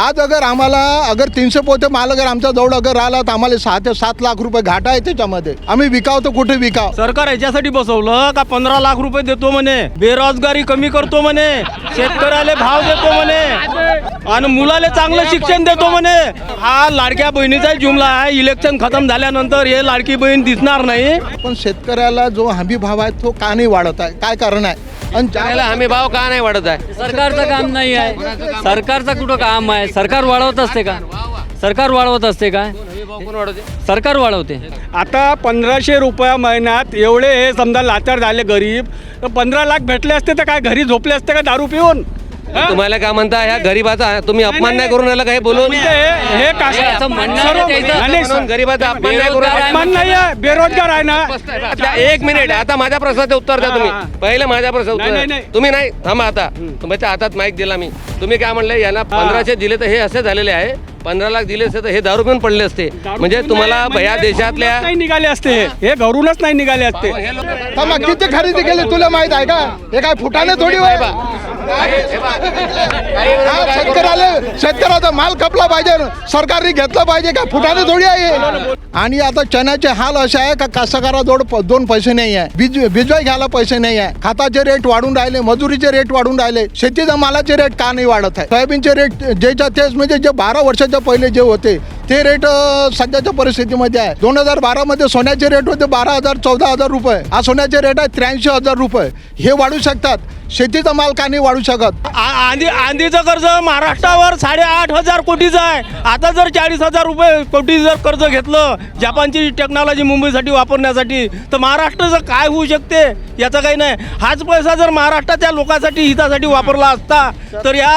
आज अगर आम्हाला अगर तीनशे पोते माल अगर आमच्या जवळ अगर राहिला तर आम्हाला सहा ते सात लाख रुपये घाटा आहे त्याच्यामध्ये. आम्ही विकाव तर कुठे विकाव? सरकार याच्यासाठी बसवलं का पंधरा लाख रुपये देतो म्हणे बेरोजगारी कमी करतो म्हणे शेतकऱ्याला भाव देतो म्हणे आणि मुलाला चांगलं शिक्षण देतो म्हणे. हा लाडक्या बहिणीचा जुमला आहे इलेक्शन खतम झाल्यानंतर हे लाडकी बहीण दिसणार नाही. पण शेतकऱ्याला जो हमी भाव आहे तो का नाही वाढत आहे? काय कारण आहे? आणि त्याला हमी भाव का नाही वाढत आहे? सरकारचं काम नाही आहे. सरकारचं कुठं काम आहे? सरकार वाढवत असते का? सरकार वाढवत असते का हमी भाव कोण वाढवते? सरकार वाढवते. आता पंधराशे रुपया महिन्यात एवढे हे समजा लाचार झाले गरीब तर पंधरा लाख भेटले असते तर काय घरी झोपले असते का दारू पिऊन? तुम्हाला काय म्हणता ह्या गरीबाचा तुम्ही अपमान नाही करून राहिला काही बोलून. हे हे हे सर्व-. नाही, म्हणून गरीबाचा अपमान नाही करून बेरोजगार आहे. अपमान नाही आहे बेरोजगार आहे ना. एक मिनिट आता माझ्या प्रश्नाचं उत्तर द्या हा, तुम्ही. हा. पहिले माझ्या प्रश्न नाही, नाही, उत्तर नाही. तुम्ही नाही थांबा आता. तुमच्या हातात माईक दिला मी. तुम्ही काय म्हणले यांना पंधराशे दिले तर हे असे झालेले आहे. पंधरा लाख दिले असते तर हे दारू पिऊन पडले असते. म्हणजे तुम्हाला नाही, या म्हणजे देशातल्या नाही निघाले असते. हे. घरूनच नाही निघाले असते. हे थांबा, किती खरेदी केली तुला माहीत आहे का? हे काय फुटाने थोडी होय? हा, शेतकऱ्याला शेतकऱ्याचा माल खपला पाहिजे. सरकारने घेतला पाहिजे का? फुटाने थोडी आहे आणि आता चण्याचे हाल असे आहे का? कास्तकाराजवळ प- दोन पैसे नाही आहे. बीज बिजवाई घ्यायला पैसे नाही आहे. खताचे रेट वाढून राहिले मजुरीचे रेट वाढून राहिले. शेतीच्या मालाचे रेट का नाही वाढत आहे? सोयाबीनचे रेट जेच्या तेच म्हणजे जे बारा वर्षाच्या पहिले जे होते ते रेट सध्याच्या परिस्थितीमध्ये आहे. दोन हजार बारामध्ये सोन्याचे रेट होते बारा हजार चौदा हजार रुपये. आज सोन्याचे रेट आहे त्र्याऐंशी हजार रुपये. हे वाढू शकतात. शेतीचा माल का नाही वाढू शकत? आंधी आंधीचं कर्ज महाराष्ट्रावर साडेआठ हजार कोटीचं आहे. आता जर चाळीस हजार रुपये कोटी जर कर्ज घेतलं जपानची टेक्नॉलॉजी मुंबईसाठी वापरण्यासाठी तर महाराष्ट्राचं काय होऊ शकते? याचं काही नाही. हाच पैसा जर महाराष्ट्राच्या लोकांसाठी हितासाठी वापरला असता तर या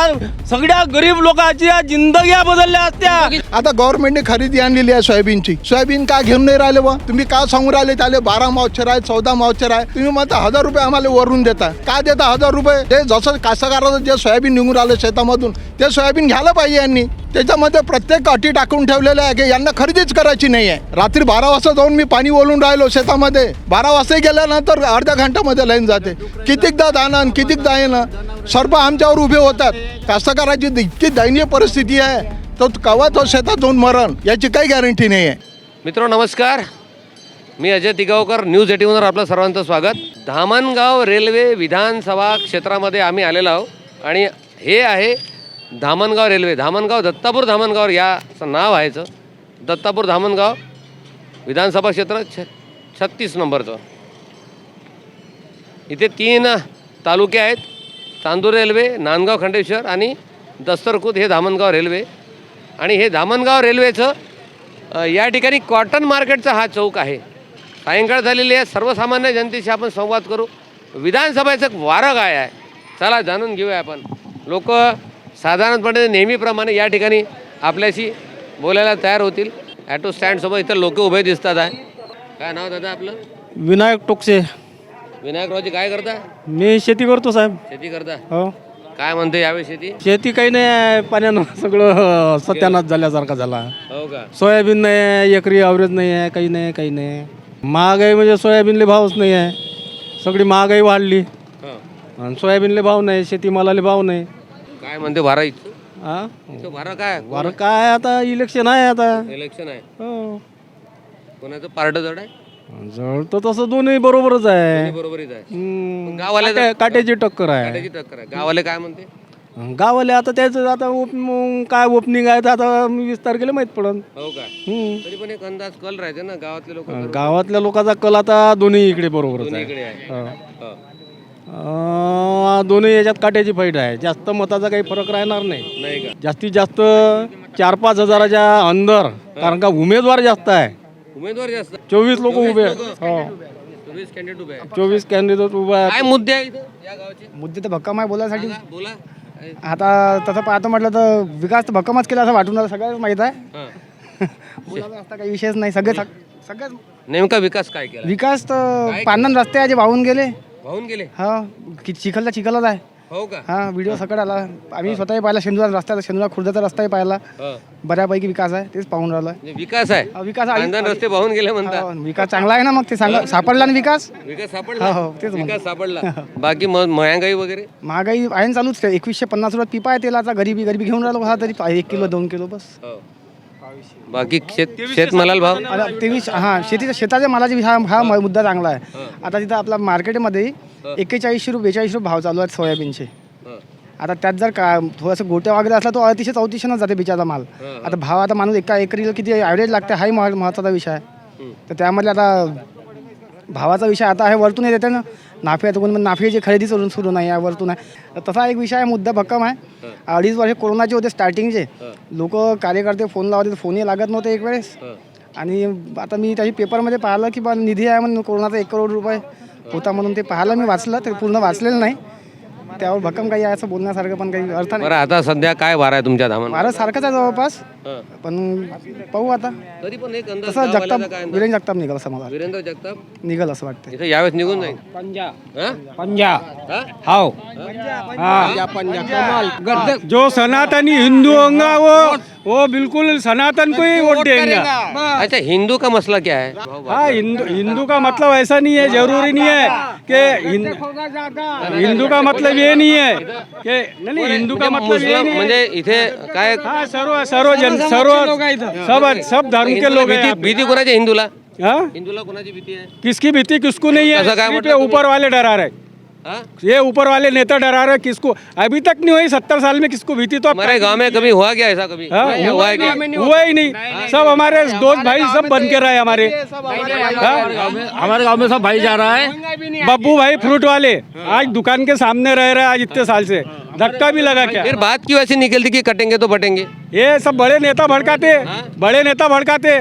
सगळ्या गरीब लोकांच्या जिंदग्या बदलल्या असत्या. आता गव्हर्नमेंटने खरेदी आणलेली आहे सोयाबीनची. सोयाबीन का घेऊन नाही राहिले बा तुम्ही का सांगू राहिले त्याले बारा मावचर आहे चौदा मावचर आहे? तुम्ही म्हणता हजार रुपये आम्हाला वरून देता का देता हजार रुपये. ते जसं कास्तकाराचं जे सोयाबीन निघून राहिलं शेतामधून ते सोयाबीन घ्यायला पाहिजे यांनी. त्याच्यामध्ये प्रत्येक अटी टाकून ठेवलेल्या आहे की यांना खरेदीच करायची नाही आहे. रात्री बारा वाजता जाऊन मी पाणी ओलून राहिलो शेतामध्ये. बारा वाजता गेल्यानंतर अर्ध्या घंट्यामध्ये लाईन जाते. कितीकदा जाणं कितीकदा येणं. सर्व आमच्यावर उभे होतात. कास्तकाराची इतकी दयनीय परिस्थिती आहे. तो कवा तो शेतात जाऊन मरण याची काही गॅरंटी नाही आहे. मित्र नमस्कार. मी अजय तिगावकर न्यूज एटीवनवर आपलं सर्वांचं स्वागत. धामणगाव रेल्वे विधानसभा क्षेत्रामध्ये आम्ही आलेलो आहोत. आणि हे आहे धामणगाव रेल्वे. धामणगाव दत्तापूर धामणगाव याचं नाव आहेचं दत्तापूर धामणगाव विधानसभा क्षेत्र छ छत्तीस नंबरचं. इथे तीन तालुके आहेत. चांदूर रेल्वे नांदगाव खंडेश्वर आणि दस्तरखुद हे धामणगाव रेल्वे. आणि हे धामणगाव रेल्वेचं या ठिकाणी कॉटन मार्केटचा हा चौक आहे. सायंकाळ झालेली आहे. सर्वसामान्य जनतेशी आपण संवाद करू. विधानसभेचं एक वारं काय आहे. चला जाणून घेऊया आपण. लोक साधारणपणे नेहमीप्रमाणे या ठिकाणी आपल्याशी बोलायला तयार होतील. ॲटो स्टँडसोबत इथं लोक उभे दिसतात आहे. काय नाव दादा आपलं? विनायक टोकसे. विनायकरावजी काय करता? मी शेती करतो साहेब. शेती करता? हो. काय म्हणते यावेळी शेती? शेती काही नाही आहे. पाण्यानं सगळं सत्यानाश झाल्यासारखा झाला. हो का? सोयाबीन नाही आहे एकरी ॲव्हरेज नाही आहे काही नाही काही नाही. महागाई म्हणजे सोयाबीनले भावच नाही आहे. सगळी महागाई वाढली. आणि सोयाबीनले भाव नाही शेतीमालाले भाव नाही. काय म्हणते भारा इथं? हा भारा काय? बरं काय आता? इलेक्शन आहे आता. इलेक्शन आहे. हो. कोणाचं पार्ट जड आहे? जळ तर तसं दोन्ही बरोबरच आहे. बरोबरीच आहे. हम्म, गावाला काट्या- काट्याची टक्कर आहे. टक्कर आहे. गावाले काय म्हणते? गावाले आता त्याचं आता ओप- मग काय ओपनिंग आहे तर आता विस्तार केलं माहीत पडन. हो का? हम्म. तरी पण एक अंदाज कल राहते ना गावातले लोक गावातल्या लोकांचा कल आता दोन्ही इकडे बरोबरच आहे. इकडे आहे. हो. हो. अं, दोन्ही याच्यात काट्याची फाईट आहे. जास्त मताचा काही फरक राहणार नाही. नाही का? जास्तीत जास्त चार पाच हजाराच्या अंदर कारण का उमेदवार जास्त आहे. उमेदवार जास्त. चोवीस लोक उभे. आहेत. हो. चोवीस कॅन्डिडेट उभे आहे. चोवीस कॅन्डिडेट उभे आहेत. काय मुद्दे आहे इथं या गावाचे? मुद्दे तर भक्कम आहे बोलायसाठी सांगा, बोला. आता तसं पाहतो म्हटलं तर विकास तर भक्कमच केला असं वाटून राहिलं, सगळ्याच माहीत आहे. हा. असता काही विषयच नाही सगळे सगळ्याच नेमका विकास काय केला? विकास तर पांदन रस्ते आहे जे वाहून गेले. वाहून गेले? हा कि चिखलला चिखलच आहे. हो का? हा व्हिडिओ सकट आला. आम्ही स्वतःही पाहिला शेंदुरा रस्ता शेंदुरा खुर्दाचा रस्ताही पाहिला. बऱ्यापैकी विकास आहे तेच पाहून राहिलं. म्हणजे विकास आहे. हा, विकास आहे. रस्ते वाहून गेले म्हणतात हा, विकास चांगला आहे ना मग ते सांग. सापडला ना विकास? विकास सापडला? हो, हो, तेच म्हणतो. विकास सापडला. बाकी मग महागाई वगैरे? महागाई आहे ना चालूच. एकवीसशे पन्नास रुपयात पिपा आहे तेलाचा. गरीबी गरीबी घेऊन राहिलो हा तरी पा- एक किलो दोन किलो बस. हो. बाकी शेत शेतमालाला भाव? आता तेवीस हा शेतीच्या शेताच्या मालाची हा हा म- मुद्दा चांगला आहे. आता तिथं आपला मार्केटमध्ये एक्केचाळीसशे रुपये बेचाळीस रुपये भाव चालू आहेत सोयाबीनचे. हं. आता त्यात जर का थोडंसं गोट्या वगैरे असला तो अतिशय चौतीसशेनं जाते बिचारा माल. आता भाव आता माणूस एका एकरीला किती ॲव्हरेज लागते हाही मह- महत्त्वाचा विषय आहे. तर त्यामध्ये आता भावाचा विषय आता आहे वरतून येते ना नाफ्यात कोण नाफ्याची खरेदी सुरू सुरू नाही आहे वरतून आहे. तर तसा एक विषय आहे मुद्दा भक्कम आहे. अडीच वर्ष कोरोनाचे होते स्टार्टिंगचे. लोक कार्यकर्ते फोन लावते तर फोनही लागत नव्हते एक वेळेस. आणि आता मी त्याची पेपरमध्ये पाहिलं की बा निधी आहे म्हणून कोरोनाचा एक करोड रुपये होता म्हणून ते पाहिलं. मी वाचलं ते पूर्ण वाचलेलं नाही. त्यावर भक्कम काही आहे असं बोलण्यासारखं पण काही अर्थ नाही. बरं आता सध्या काय वार आहे तुमच्या धामण भारत सारखंच आहे जवळपास. पण पाहू आता. तरी पण एक अंदाज तसं जगताप काय अंदाज? विरेन जगताप निघाल असं मला वीरेंद्र जगताप? निघाल असं वाटतं इथं यावेळेस निघून जाईल. पंजा. हं? पंजा. हं? हाव. हाँ. जो सनातनी हिंदू होगा वो बिल्कुल सनातन को ही वोट देंगे। अच्छा हिंदू का मसला क्या है? हाँ हिंदू हिंदू का मतलब ऐसा नहीं है ज़रूरी नहीं है कि हिंदू का मतलब ये नहीं है कि नहीं नहीं हिंदू का मतलब ये नहीं है। म्हणजे इथे काय हाँ सर्व सर्व जन सर्व सब सब धर्म के लोग हैं भीती। भीती हिंदूला? हाँ? हिंदूला कोणाची भीती आहे किसकी भीति किसको नहीं है? मतलब तुम्ही? ऊपर वाले डरा रहे। हाँ? ये ऊपर वाले नेता डरा रहे किसको? अभी तक नहीं हुई सत्तर साल में किसको भीति तो हमारे गांव में कभी हुआ क्या ऐसा कभी? हाँ, हुआ हुआ है क्या? नहीं हुआ ही नहीं। सब हमारे दोस्त भाई सब बन के रहे हमारे। हाँ? हमारे गांव में सब भाई जा रहा है। बब्बू भाई फ्रूट वाले आज दुकान के सामने रह रहे हैं आज इतने साल से। धक्का भी लगा क्या? फिर बात क्यों ऐसी निकलती कि कटेंगे तो बटेंगे? ये सब बड़े नेता भड़काते बड़े नेता भड़काते।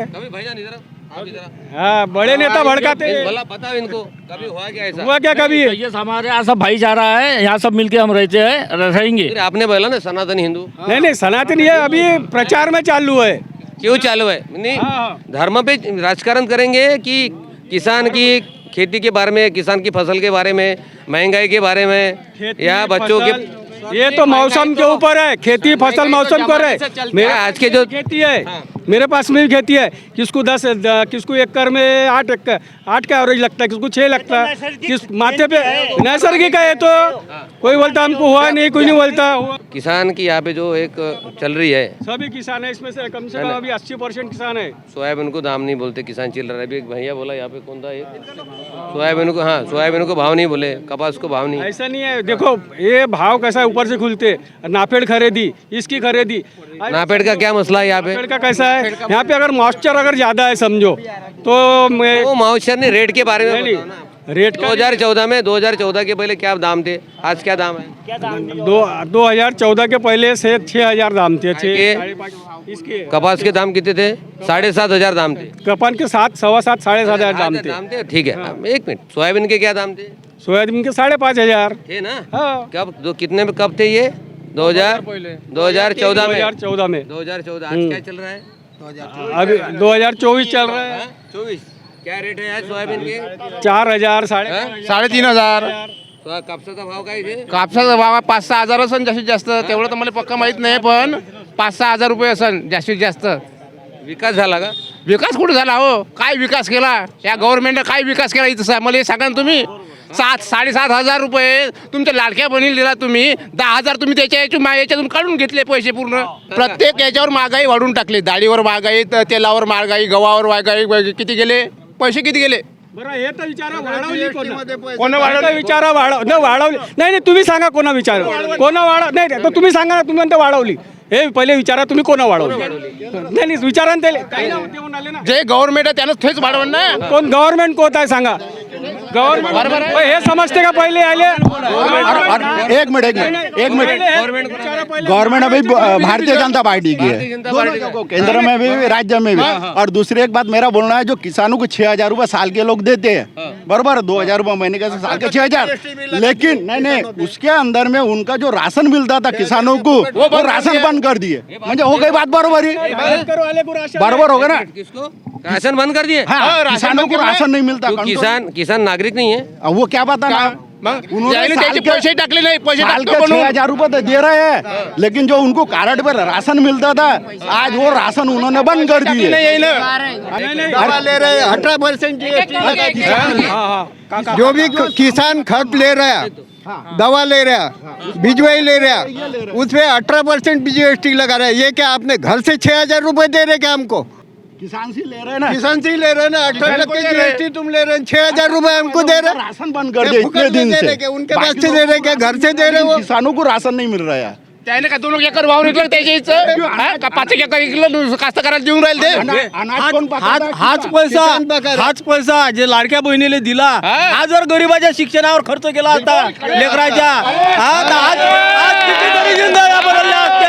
आओ। हाँ बड़े नेता भड़काते हैं। भला बताओ इनको कभी हुआ क्या ऐसा? हुआ क्या कभी? ये हमारे यहाँ सब भाई जा रहा है यहाँ सब मिलके हम रहते हैं रहेंगे। आपने बोला ना सनातन हिंदू। नहीं नहीं सनातन ये अभी प्रचार में चालू है। क्यों चालू है? नहीं धर्म पे राजकारण करेंगे कि किसान की खेती के बारे में किसान की फ़सल के बारे में महँगाई के बारे में या बच्चों के ये तो मौसम के ऊपर है खेती फ़सल मौसम पर है। आज के जो खेती है। मेरे पास में भी खेती है किसको दस किसको एकड़ में आठ एकड़ आठ का एवरेज लगता है किसको छह लगता है किस माथे पे नैसर्गिक है तो। कोई बोलता हमको हुआ नहीं कोई नहीं बोलता। किसान की यहाँ पे जो एक चल रही है। सभी किसान है इसमें से कम से कम अभी अस्सी परसेंट किसान है। सोयाबीन को दाम नहीं बोलते किसान चिल रहा है। अभी एक भैया बोला यहाँ पे कौन था एक सोयाबीन को हाँ सोयाबीन को भाव नहीं बोले कपास को भाव नहीं। ऐसा नहीं है देखो ये भाव कैसा है ऊपर से खुलते नापेड़ खरीदी इसकी खरीदी। नापेड़ का क्या मसला है यहाँ पे? का कैसा है। यहाँ पे अगर मॉइस्चर अगर ज़्यादा है समझो तो मैं वो माउशर ने रेट के बारे में नहीं बताओ ना। नहीं रेट का 2014 में 2014 के पहले क्या दाम थे? आज क्या दाम है? दो दो हज़ार चौदह के पहले से छह हज़ार दाम थे छह कपास के दाम कितने थे? साढ़े सात हज़ार दाम थे। कपान के सात सवा सात साढ़े सात हज़ार दाम थे। दाम थे? ठीक है एक मिनट। सोयाबीन के क्या दाम थे? सोयाबीन के साढ़े पाँच हज़ार। थे ना? हाँ। कब दो कितने में कब थे ये? 2000 2014 में। हज़ार चौदह में। 2014 आज क्या चल रहा है? अभी दो हजार चौबीस चल रहा है। चौबीस। क्या रेट है आज सोयाबीन के? चार हजार साढ़े हाँ? साडेतीन हजार। सोया- कापसाचा भाव काय इथे? कापसाचा भाव पाच सहा हजार असन जास्तीत जास्त. तेवढं तर मला पक्का माहीत नाही पण पाच सहा हजार रुपये असन जास्तीत जास्त. विकास झाला का? विकास कुठे झाला हो? काय विकास केला? या गव्हर्नमेंटने काय विकास केला इथं? सा- मला हे सांगा ना तुम्ही. सात साडेसात हजार रुपये तुमच्या लाडक्या बहिणीला दिला तुम्ही. दहा हजार तुम्ही त्याच्या याच्या मा- याच्यातून काढून घेतले पैसे पूर्ण. प्रत्येक याच्यावर महागाई वाढून टाकली. डाळीवर महागाई तेलावर महागाई गव्हावर महागाई किती गेले? पैसे किती गेले? बरं हे तर विचारा वाढवली कोणा? वाढवली? विचारा वाढव नाही वाढवली नाही नाही तुम्ही सांगा कोणा विचार कोणा वाढव नाही तर तुम्ही सांगा ना तुम्ही म्हणता वाढवली. हे पहिले विचारा तुम्ही कोणा वाढवली? नाही नाही विचारा ना जे गव्हर्नमेंट आहे त्यानं थेच वाढवण ना. कोण गव्हर्नमेंट कोण आहे सांगा. गव्हर्नमेंट हे समजते का पहिले आले एक मिनट एक मिनट एक मिनट। गवर्नमेंट अभी भारतीय जनता पार्टी की है। केंद्र में भी राज्य में भी। और दूसरी एक बात मेरा बोलना है जो किसानों को छह हज़ार रूपए साल के लोग देते हैं। बरबर दो हज़ार रूपए महीने का साल के छह हज़ार। लेकिन नहीं नहीं उसके अंदर में उनका जो राशन मिलता था किसानों को वो राशन बंद कर दिए। म्हणजे हो गई बात बरोबर। ही। बरोबर होगा ना? राशन बंद कर दिए? हाँ किसानों को राशन नहीं मिलता किसान किसान नागरिक नहीं है। अब वो क्या मग उन्होंने साल त्याचे के- पैसे टाकले नाही पैसे साल टाकतो के छह म्हणून हज़ार रुपए तो दे रहे हैं। लेकिन जो उनको कार्ड पर राशन मिलता था आज वो राशन उन्होंने बंद कर टाकले दिए। नाही. दवा ले रहे अठारह परसेंट जो भी किसान खत ले रहा है दवा ले रहा बिजवाई ले रहा उसमें अठारह परसेंट जीएसटी लगा रहा है। ये क्या आपने घर से छह हज़ार रुपए दे रहे क्या हमको? किसान से ले रहे हैं ना किसान से ले रहे हैं ना अठारह दे। जीएसटी तुम ले रहे हैं छह हजार रुपए हमको दे रहे हैं राशन बंद कर ये दिए फुकट इतने दिन दे से? उनके पास से दे रहे क्या? घर से दे रहे वो? किसानों को राशन नहीं मिल रहा है त्याने का दोन एकर वावर विकलं त्याच्या इथं हा? का पाच एक एकर विकलं कास्तकाराला देऊन राहिले ते हाच पैसा. हाच पैसा जे लाडक्या बहिणीला दिला हा. हा जर गरीबाच्या शिक्षणावर खर्च केला असता लेकराच्या हा तर आज आज कितीतरी जिंदग्या बदलल्या असत्या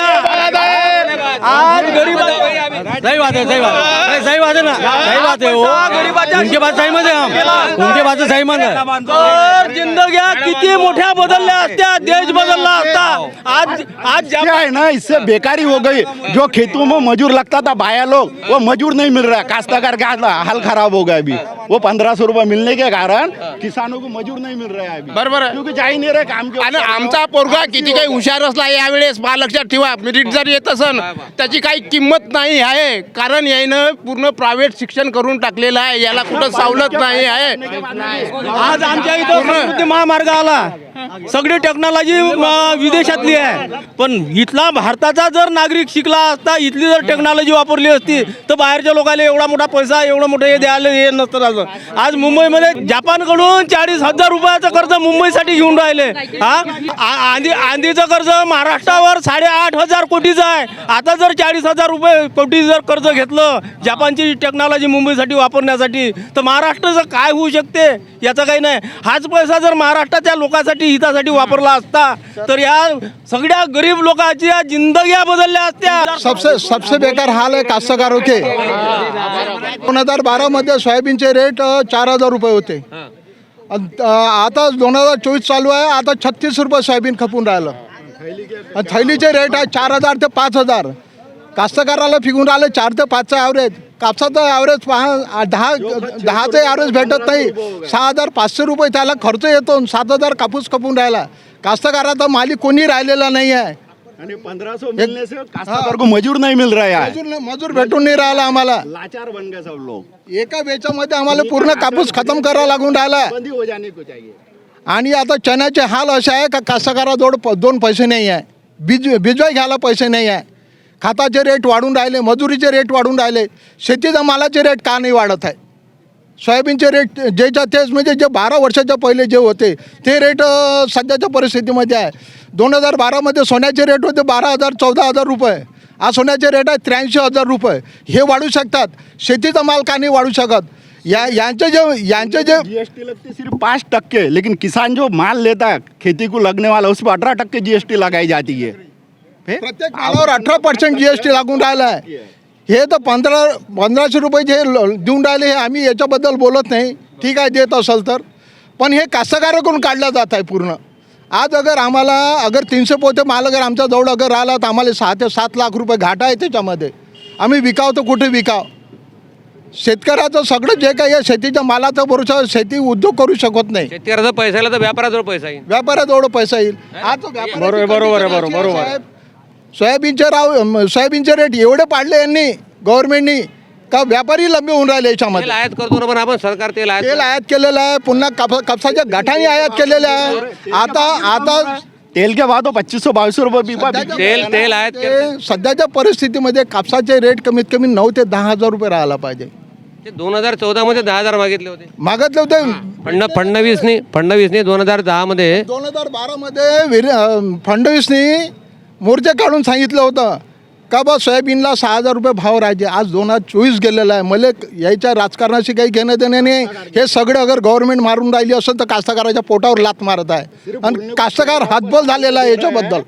आज गरीबा सही बात है सही बात है सही बात है ना सही बात है वो उनके बात सही मत है हम. उनके बात से सही मत है तर जिंदग्या किती मोठ्या बदलल्या असत्या देश बदलला असता. आज आज क्या है ना इससे बेकारी हो गई. जो खेतों में मजूर लगता था बाया लोग वो मजूर नहीं मिल रहा. है काश्तकार का हाल खराब हो गया अभी. वो पंद्रह सौ रुपये मिलने के कारण किसानों को मजूर नहीं मिल रहा है अभी. बरोबर आहे. क्योंकि जा ही नहीं रहे काम के आणि आमचा पोरगा किती काही हुशार असला यावेळेस बा लक्षात ठेवा. मेरिट जर येत असन त्याची काही किंमत नाही आहे. कारण यानं पूर्ण प्रायव्हेट शिक्षण करून टाकलेलं आहे. याला कुठं सवलत नाही आहे. आज आमच्या इथं महामार्ग आला. सगळी टेक्नॉलॉजी विदेशातली आहे. पण इथला भारताचा जर नागरिक शिकला असता इथली जर टेक्नॉलॉजी वापरली असती तर बाहेरच्या लोकांना एवढा मोठा पैसा एवढं मोठं हे द्यायला हे नसतं असं आज मुंबईमध्ये जपानकडून चाळीस हजार रुपयाचं कर्ज मुंबईसाठी घेऊन राहिले. हा? आंधी आंधीचं कर्ज महाराष्ट्रावर साडेआठ हजार कोटीचं आहे. आता जर चाळीस हजार रुपये कोटी जर कर्ज घेतलं जपानची टेक्नॉलॉजी मुंबईसाठी वापरण्यासाठी तर महाराष्ट्राचं काय होऊ शकते? याचं काही नाही. हाच पैसा जर महाराष्ट्राच्या लोकांसाठी हितासाठी वापरला असता तर या सगळ्या गरीब लोकांच्या जिंदग्या बदलल्या असत्या. सबसे सबसे बेकार हाल आहे कास्तकार होते दोन हजार बारा मध्ये सोयाबीनचे रेट चार हजार रुपये होते. आता दोन हजार चोवीस चालू आहे आता छत्तीस रुपये सोयाबीन खपून राहिलं. थैलीचे रेट आहे चार हजार ते पाच हजार. कास्तकाराला फिकून राहिले चार ते पाचचं ॲव्हरेज कापसाचं ॲव्हरेज पहा दहा दहाचं ॲव्हरेज भेटत नाही. सहा हजार पाचशे रुपये त्याला खर्च येतो सात हजार कापूस खपून राहिला. कास्तकाराचा मालिक कोणी राहिलेला नाही आहे आणि पंद्रह सौ मिलने से काश्तकार को मजूर नहीं मिल रहा है मजूर मजूर भेटून नाही राहिला आम्हाला. लाचार बन गए सब लोग. एका वेचामध्ये आम्हाला पूर्ण कापूस खतम करावा लागून राहिला. बंदी हो जाने को चाहिए. आणि आता चण्याचे हाल असे आहे का कास्तकाराजवळ दोन पैसे नाही आहे बीज बिजवाई घ्यायला पैसे नाही आहे खताचे रेट वाढून राहिले मजुरीचे रेट वाढून राहिले. शेतीच्या मालाचे रेट का नाही वाढत आहे? सोयाबीनचे रेट जेच्या तेच म्हणजे जे बारा वर्षाच्या पहिले जे होते ते रेट सध्याच्या परिस्थितीमध्ये आहे. दोन हजार बारामध्ये सोन्याचे रेट होते बारा हजार चौदा हजार रुपये. आज सोन्याचे रेट आहे त्र्याऐंशी हजार रुपये. हे वाढू शकतात. शेतीचा माल का नाही वाढू शकत? या यांचे जे यांचे जे जीएसटी लगती सिर्फ पाँच टक्के लेकिन किसान जो माल लेता खेती को लगने वाला उस पर अठारह टक्के जीएसटी लगाई जाती है। प्रत्येक मालावर अठरा पर्सेंट जी एस टी लागून राहिलं आहे हे तर पंधरा पंधराशे रुपये जे ल- देऊन राहिले हे आम्ही याच्याबद्दल बोलत नाही. ठीक आहे देत असेल तर. पण हे कास्तकाराकडून काढलं जात आहे पूर्ण. आज अगर आम्हाला अगर तीनशे पोते माल अगर आमच्या जवळ अगर राहिला तर आम्हाला सहा ते सात लाख रुपये घाटा आहे त्याच्यामध्ये. आम्ही विकाव तर कुठे विकाव? शेतकऱ्याचं सगळं जे काही आहे शेतीच्या मालाचा भरोसा शेती उद्योग करू शकत नाही. शेतकऱ्याचा पैसा आला तर व्यापाराजवळ पैसा येईल. व्यापारात पैसा येईल. आज बरोबर, बरोबर बरोबर, अशी आहे, बरोबर. साहेब, सोयाबीनचे राव सोयाबीनचे रेट एवढे पाडले यांनी गव्हर्नमेंटनी का व्यापारी लंबे होऊन राहिले तेल याच्यामध्ये आयात करतो ना पण आपण सरकार तेल आयात तेल आयात केलेलं आहे पुन्हा काप कापसाच्या गाठाने आयात केलेल्या आहे. आता आता तेल के बाद पच्चीस सौ बाईस सौ रुपये तेल- तेल आयात ते सध्याच्या परिस्थितीमध्ये कापसाचे रेट कमीत कमी नऊ ते दहा हजार रुपये राहायला पाहिजे. ते दोन हजार चौदा मध्ये दहा हजार मागितले होते. मागतले होते? फडण फडणवीसनी फडणवीसनी दोन हजार दहा मध्ये दोन हजार बारामध्ये वीर अं, फडणवीसनी मोर्चे काढून सांगितलं होतं. का बा सोयाबीनला सहा हजार रुपये भाव राहायचे. आज दोन हजार चोवीस गेलेला आहे. मला याच्या राजकारणाशी काही घेणं देणं नाही. हे सगळं अगर गव्हर्नमेंट मारून राहिली असेल तर कास्तकाराच्या पोटावर लात मारत आहे. आणि कास्तकार हातबल झालेला आहे याच्याबद्दल.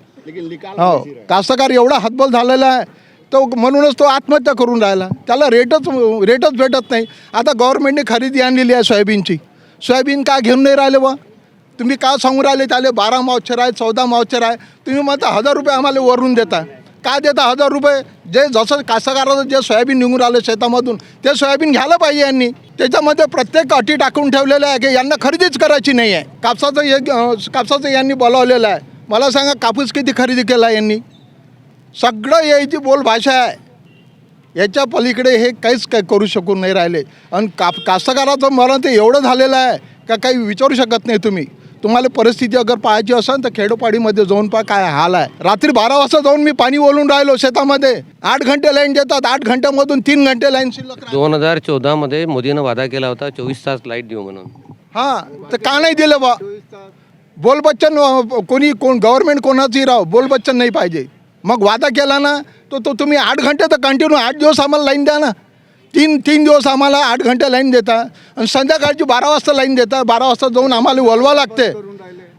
हो. कास्तकार एवढा हातबल झालेला आहे. तो म्हणूनच तो आत्महत्या करून राहिला. त्याला रेटच रेटच भेटत नाही. आता गव्हर्नमेंटने खरेदी आणलेली आहे सोयाबीनची. सोयाबीन का घेऊन नाही राहिले बा? तुम्ही का सांगून राहिले त्याले बारा मावचर आहे चौदा मावचर आहे. तुम्ही म्हणता हजार रुपये आम्हाला वरून देता का देता हजार रुपये? जे जसं कास्तकाराचं जे सोयाबीन निघून राहिलं शेतामधून ते सोयाबीन घ्यायला पाहिजे यांनी. त्याच्यामध्ये प्रत्येक अटी टाकून ठेवलेल्या आहे की यांना खरेदीच करायची नाही आहे. कापसाचं हे कापसाचं यांनी बोलावलेलं आहे. मला सांगा कापूस किती खरेदी केला यांनी? सगळं याची बोलभाषा आहे. याच्या पलीकडे हे काहीच काय करू शकून नाही राहिले. आणि काप कास्तकाराचं मरण ते एवढं झालेलं आहे का काही विचारू शकत नाही तुम्ही. तुम्हाला परिस्थिती अगर पाहायची असेल तर खेडोपाडीमध्ये जाऊन पहा काय हाल आहे. रात्री बारा वाजता जाऊन मी पाणी ओलून राहिलो शेतामध्ये. आठ घंटे लाईन देतात. आठ घंट्यामधून तीन घंटे लाईन शिल्लक. दोन हजार चौदामध्ये मोदीनं वादा केला होता चोवीस तास लाइट देऊ म्हणून. हां तर का नाही दिलं बा? बोल बच्चन कोणी कोण गव्हर्नमेंट कोणाचंही राहो बोल बच्चन नाही पाहिजे. मग वादा केला ना तो तो तुम्ही आठ घंटे तर कंटिन्यू आठ दिवस आम्हाला लाईन द्या ना. तीन तीन दिवस आम्हाला आठ घंटे लाईन देता आणि संध्याकाळची बारा वाजता लाईन देता. बारा वाजता जाऊन आम्हाला वलवा लागते.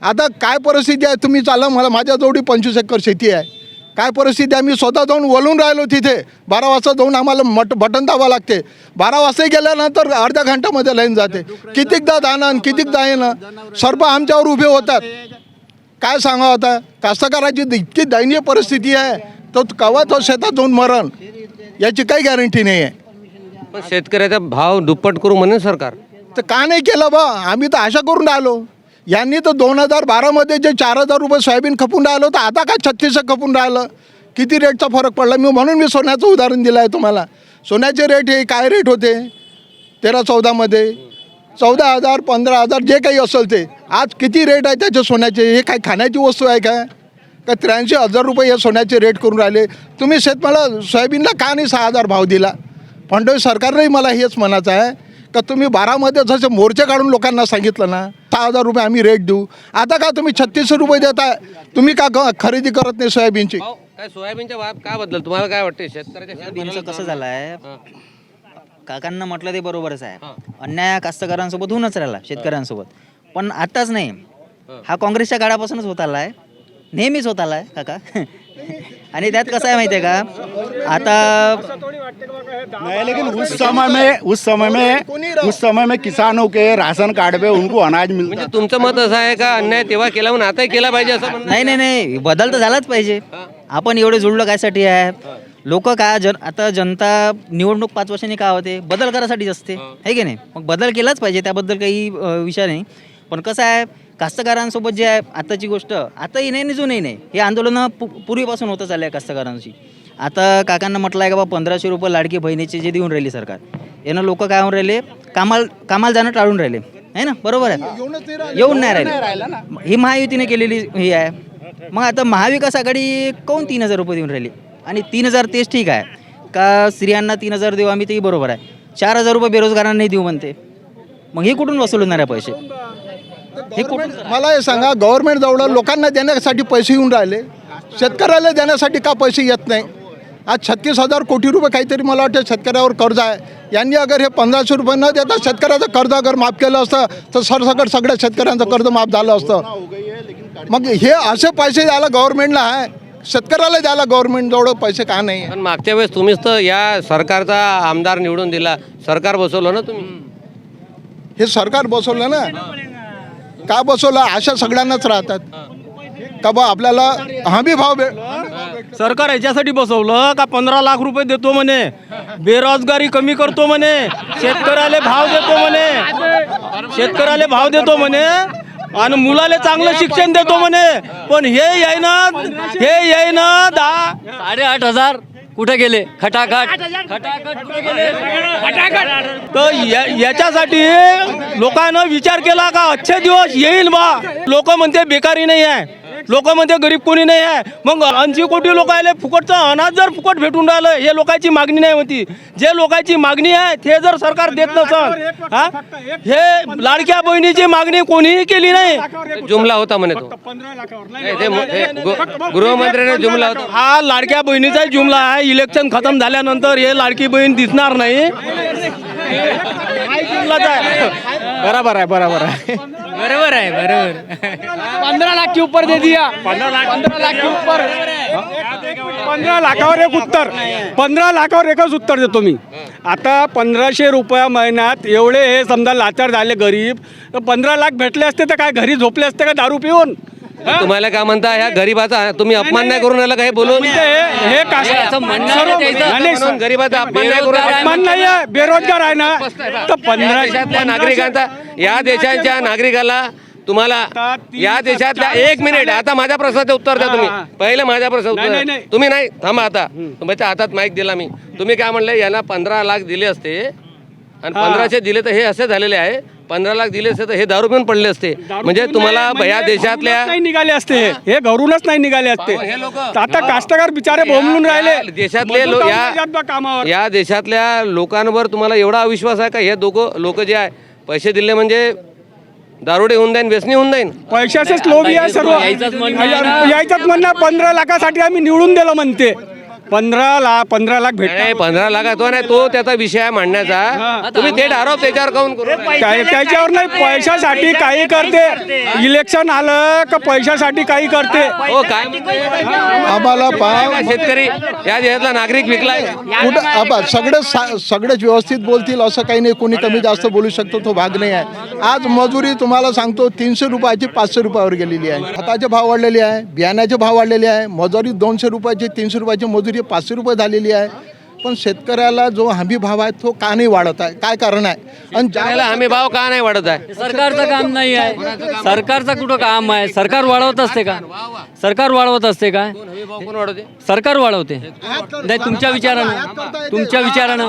आता काय परिस्थिती आहे? तुम्ही चाला मला माझ्याजवळी पंचवीस एकर शेती आहे. काय परिस्थिती आहे? मी स्वतः जाऊन वलून राहिलो तिथे. बारा वाजता जाऊन आम्हाला मट बटन दाबावं लागते. बारा वाजता गेल्यानंतर अर्ध्या घंट्यामध्ये लाईन जाते. कितीकदा जाणं आणि कितीकदा येणं? सर्व आमच्यावर उभे होतात. काय सांगा होता कास्तकाराची इतकी दयनीय परिस्थिती आहे. तो कवा तो शेतात जाऊन मरण? याची काही गॅरंटी नाही आहे पण शेतकऱ्याचा भाव दुप्पट करू म्हणे सरकार. तर का नाही केलं बा? आम्ही तर आशा करून राहिलो. यांनी तर दोन हजार बारामध्ये जे चार हजार रुपये सोयाबीन खपून राहिलो तर आता काय छत्तीस खपून राहिलं? किती रेटचा फरक पडला? मी म्हणून मी सोन्याचं उदाहरण दिलं आहे तुम्हाला. सोन्याचे रेट हे काय रेट होते? तेरा चौदामध्ये चौदा हजार पंधरा हजार जे काही असेल ते. आज किती रेट आहे त्याचे सोन्याचे? हे काय खाण्याची वस्तू आहे काय का त्र्याऐंशी हजार रुपये हे सोन्याचे रेट करून राहिले? तुम्ही शेतमाला सोयाबीनला का नाही सहा हजार भाव दिला? फडणवीस सरकारनंही मला हेच म्हणायचं आहे का तुम्ही बारामध्ये जसे मोर्चे काढून लोकांना सांगितलं ना सहा हजार रुपये आम्ही रेट देऊ. आता का तुम्ही छत्तीसशे रुपये देताय? तुम्ही का ग- खरेदी करत नाही सोयाबीनची? भाऊ, काय सोयाबीनच्या भाव काय बद्दल तुम्हाला काय वाटते शेतकऱ्याच्या सोयाबीनचं कसं झालं आहे काकांना म्हटलं ते बरोबरच आहे. अन्याय कास्तकारांसोबत होऊनच राहिला शेतकऱ्यांसोबत. पण आताच नाही. हा. काँग्रेसच्या काळापासूनच होत आला आहे नेहमीच होत आला आहे काका. आणि त्यात कसं आहे माहिती आहे का? आता नहीं लेकिन उस समय में उस समय में उस समय में किसानों के राशन कार्ड पे उनको अनाज मिलता म्हणजे तुमचं मत असं आहे का अन्याय तेव्हा केला म्हणून आताही केला पाहिजे असं म्हणणं? नाही नाही नाही. बदल तर झालाच पाहिजे. आपण एवढे जुळलो कायसाठी आहे? लोक काय जन आता जनता निवडणूक पाच वर्षांनी का होते? बदल करायसाठीच असते. आहे की नाही? मग बदल केलाच पाहिजे त्याबद्दल काही अ, विषय नाही. पण कसं आहे कास्तकारांसोबत जे आहे आताची गोष्ट आताही नाही जुनही नाही. हे आंदोलनं पू पूर्वीपासून होतं चाललं आहे कास्तकारांची आता काकांना म्हटलं आहे का बा पंधराशे रुपये लाडकी बहिणीचे जे देऊन राहिली सरकार यानं लोक काय होऊन राहिले? कामाल कामाला जाणं टाळून राहिले. आहे ना? बरोबर आहे? येऊन नाही राहिले. ही महायुतीने केलेली ही आहे. मग आता महाविकास आघाडी कोण तीन हजार रुपये देऊन राहिली? आणि तीन हजार तेच ठीक आहे. का स्त्रियांना तीन हजार देऊ आम्ही तेही बरोबर आहे. चार हजार रुपये बेरोजगारांना नाही देऊ म्हणते. मग हे कुठून वसूलणार आहे पैसे? हे कुठून मला हे सांगा गव्हर्नमेंट जवळ लोकांना देण्यासाठी पैसे येऊन राहिले. शेतकऱ्याला देण्यासाठी का पैसे येत नाही? आज छत्तीस हजार कोटी रुपये काहीतरी मला वाटतं शेतकऱ्यावर कर्ज आहे. यांनी अगर हे पंधराशे रुपये न देता शेतकऱ्याचं कर्ज अगर माफ केलं असतं तर सरसकट सगळ्या शेतकऱ्यांचं कर्ज माफ झालं असतं. मग हे असे पैसे द्यायला गव्हर्नमेंटला आहे. शेतकऱ्याला द्यायला गव्हर्नमेंटजवळ पैसे का नाही? पण मागच्या वेळेस तुम्हीच तर या सरकारचा आमदार निवडून दिला. सरकार बसवलं ना तुम्ही? हे सरकार बसवलं ना? का बसवलं? अशा सगळ्यांनाच राहतात. का बा आपल्याला हमी भाव भे सरकार याच्यासाठी बसवलं का पंधरा लाख रुपये देतो म्हणे. बेरोजगारी कमी करतो म्हणे. शेतकऱ्याला भाव देतो म्हणे. शेतकऱ्याला भाव देतो म्हणे. आणि मुलाला चांगलं शिक्षण देतो म्हणे. पण हे येईना हे येईना दहा साडेआठ हजार. कुठे गेले? खटाखट. खटाखट कुठे गेले? तर या- याच्यासाठी लोकांना विचार केला का? अच्छे दिवस येईल बा. लोक म्हणते बेकारी नाही आहे. लोक म्हणते गरीब कोणी नाही आहे. मग ऐंशी कोटी लोक आले फुकटचं अनाज जर फुकट भेटून राहिलं हे लोकांची मागणी नाही होती. जे लोकांची मागणी आहे ते जर सरकार देत नसल हा? हे लाडक्या बहिणीची मागणी कोणीही केली नाही. जुमला होता म्हणे तो. गृहमंत्र्याने जुमला होता. हा लाडक्या बहिणीचा जुमला आहे इलेक्शन खतम झाल्यानंतर हे लाडकी बहीण दिसणार नाही. जुमलाच आहे. बराबर आहे बराबर आहे. बरोबर आहे बरोबर. पंद्रह लाख के ऊपर दे दिया. पंद्रह लाख. पंद्रह लाख के ऊपर पंधरा लाखावर एक उत्तर. पंधरा लाखावर एकच उत्तर देतो मी. आता पंधराशे रुपया महिन्यात एवढे हे समजा लाचार झाले गरीब. तर पंधरा लाख भेटले असते तर काय घरी झोपले असते का दारू पिऊन? तुम्हाला काय म्हणता ह्या गरीबाचा तुम्ही अपमान नाही करून राहिला काही बोलून हे हे कास्ट असं म्हणणं सर्व- आहे त्याचं. नाही, नाही, म्हणून गरीबाचा अपमान नाही करून राहिला. अपमान नाही आहे बेरोजगार आहे ना तर पंधरा या देशातल्या नागरिकांचा या देशाच्या नागरिकाला तुम्हाला या देशातल्या एक मिनिट आता माझ्या प्रश्नाचं उत्तर द्या तुम्ही. पहिले माझ्या प्रश्नाचं नाही, उत्तर नाही, द्या. नाही. तुम्ही नाही थांबा आता तुमच्या हातात माईक दिला मी तुम्ही काय म्हणले यांना पंधरा लाख दिले असते आणि. पंधराशे दिले तर हे असे झालेले आहे. पंधरा लाख दिले असते तर हे दारू पिऊन पडले असते. म्हणजे पिऊन तुम्हाला या म्हणजे देशातल्या नाही निघाले असते. हे. घरूनच नाही निघाले असते. हे लोकं- आता कास्तकार बिचारे बोंबलून या राहिले. देशातले मजूर लो- कामगार या- या देशातल्या लोकांवर तुम्हाला एवढा अविश्वास आहे का? हे दोघं लोक जे आहे पैसे दिले म्हणजे दारुडे होऊन जाईन व्यसनी होऊन जाईन? पैशाचेच लोभी आहे सर्व. यायचंच म्हणणं पंधरा लाखासाठी आम्ही निवडून दिलं म्हणते. पंधरा लाख पंधरा लाख नाही भेटणार पंधरा लाख तो नाही तो त्याचा विषय आहे मांडण्याचा तुम्ही थेट आरोप त्याच्यावर काऊन करू काय त्याच्यावर नाही पैशासाठी काही करते. इलेक्शन आलं का पैशासाठी काही करते? हो काय? आम्हाला पहा काय शेतकरी? या देशातला नागरिक विकलाय. कुठं आबा सगळेच सा- सगळेच व्यवस्थित बोलतील असं काही नाही. कोणी कमी जास्त बोलू शकतो तो भाग नाही आहे. आज मजुरी तुम्हाला सांगतो तीनशे रुपयाची पाचशे रुपयावर गेलेली आहे. खताचे भाव वाढलेले आहे बियाण्याचे भाव वाढलेले आहे. मजुरी दोनशे रुपयाची तीनशे रुपयाची मजुरी पाचशे रुपये झालेली आहे. पण शेतकऱ्याला जो हमी भाव आहे तो का नाही वाढत आहे? काय कारण आहे? आणि त्याला ज्या हमी भाव का नाही वाढत आहे? सरकारचं काम नाही आहे. सरकारचं कुठं काम आहे? सरकार वाढवत असते का? सरकार वाढवत असते का? हमी भाव कोण वाढवते? सरकार वाढवते. नाही तुमच्या विचारानं. तुमच्या विचारानं.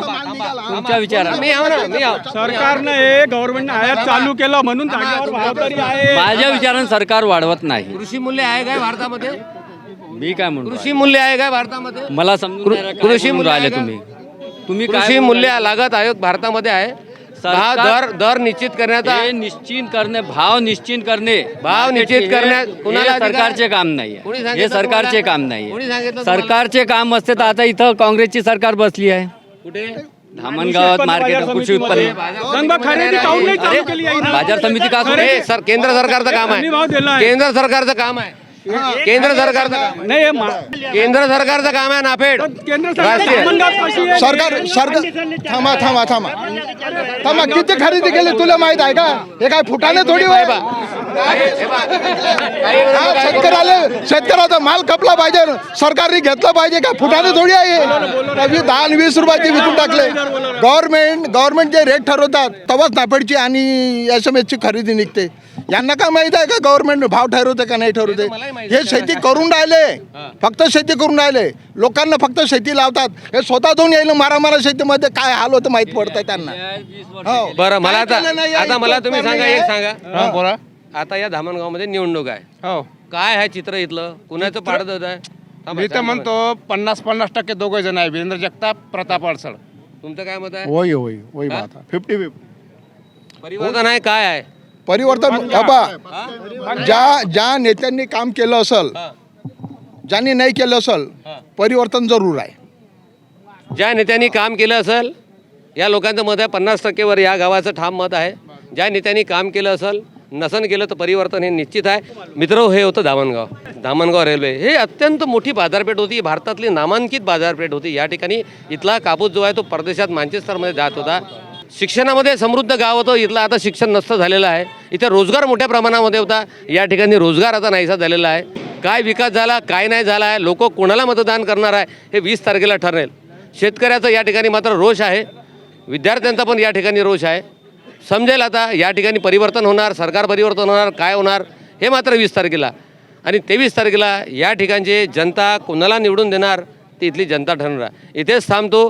तुमच्या विचारानं. मी आहो ना मी आहो सरकारनं हे गव्हर्नमेंटनं आयात चालू केलं म्हणून माझ्या विचारानं सरकार वाढवत नाही. कृषी मूल्य आहे काय भारतामध्ये? मी काय म्हणतो कृषी मूल्य आहे काय भारतामध्ये मला समजून नाही राहिलं काय कृषी मूल्य राहिले आहे का? तुम्ही तुम्ही काय कृषी मूल्य? लागत आयोग भारतामध्ये आहे भाव सरकार- दर दर निश्चित करण्याचा हे निश्चित करणे भाव निश्चित करणे भाव निश्चित हे- करण्यात हे कुणाला अधिकार सरकारचे? काम नाही कोणी आहे. सांगितलं हे सरकारचे तुम्हाला? काम नाही कोणी आहे. सांगितलं तुम्हाला? सरकारचे काम असते तर आता इथं काँग्रेसची सरकार बसली आहे कुठे धामणगावात मार्केट कृषी. उत्पन्न? बाजार समिती का सुरू हे सर केंद्र सरकारचं काम आहे. केंद्र सरकारचं काम आहे केंद्र सरकारचं. नाही हे मा- केंद्र सरकारचं काम आहे नाफेड केंद्र सरकार राष्ट्रीय? सरकार सरकार थांबा थांबा थांबा. थांबा किती खरेदी केली तुला माहीत आहे का? हे काय फुटाने थोडी होय? हा, शेतकऱ्याला शेतकऱ्याचा माल खपला पाहिजे. सरकारने घेतला पाहिजे का? फुटाने थोडी आहे हे? दहा आणि वीस रुपयाची विकून टाकले. गव्हर्नमेंट गव्हर्नमेंट जे रेट ठरवतात तेव्हाच नापेडची आणि एस एम एसची खरेदी निघते. यांना काय माहीत आहे का गव्हर्नमेंट भाव ठरवते का नाही ठरवते? हे शेती करून राहिले. फक्त शेती करून राहिले. लोकांना फक्त शेती लावतात. हे स्वतः जाऊन येईल मारामारा शेतीमध्ये काय हाल होतं माहीत पडतं त्यांना. हो. बरं मला काय आता केलं नाही, आता मला तुम्ही सांगा एक. सांगा. बोला. आता या धामणगावमध्ये निवडणूक आहे. हो. काय आहे चित्र इथलं? कुणाचं पाडत होत आहे? थांबा, मी तर. म्हणतो पन्नास पन्नास टक्के दोघं जण आहे. वीरेंद्र जगताप प्रताप अडसळ. तुमचं काय मत आहे? वही वही वही बात है फिफ्टी फिफ्टी परिवर्तन आहे काय आहे? परिवर्तन बाबा ज्या ज्या नेत्यांनी काम केलं असल ज्यांनी नाही केलं असल परिवर्तन जरूर आहे. ज्या नेत्यांनी काम केलं असेल या लोकांचं मत आहे पन्नास टक्केवर या गावाचं ठाम मत आहे. ज्या नेत्यांनी काम केलं असेल नसन केलं तर परिवर्तन हे निश्चित आहे. मित्र हे होतं दामणगाव. दामणगाव रेल्वे. हे अत्यंत मोठी बाजारपेठ होती. भारतातली नामांकित बाजारपेठ होती. या ठिकाणी इथला कापूस जो आहे तो परदेशात मँचेस्टरमध्ये जात होता. शिक्षणामध्ये समृद्ध गाव होतं. इथलं आता शिक्षण नसतं झालेलं आहे. इथे रोजगार मोठ्या प्रमाणामध्ये होता. या ठिकाणी रोजगार आता नाहीसा झालेला आहे. काय विकास झाला काय नाही झाला आहे लोक कोणाला मतदान करणार आहे हे वीस तारखेला ठरेल. शेतकऱ्याचं या ठिकाणी मात्र रोष आहे. विद्यार्थ्यांचा पण या ठिकाणी रोष आहे. समजेल आता या ठिकाणी परिवर्तन होणार सरकार परिवर्तन होणार काय होणार हे मात्र वीस तारखेला. आणि तेवीस तारखेला या ठिकाणची जनता कोणाला निवडून देणार ती इथली जनता ठरणार. इथेच थांबतो.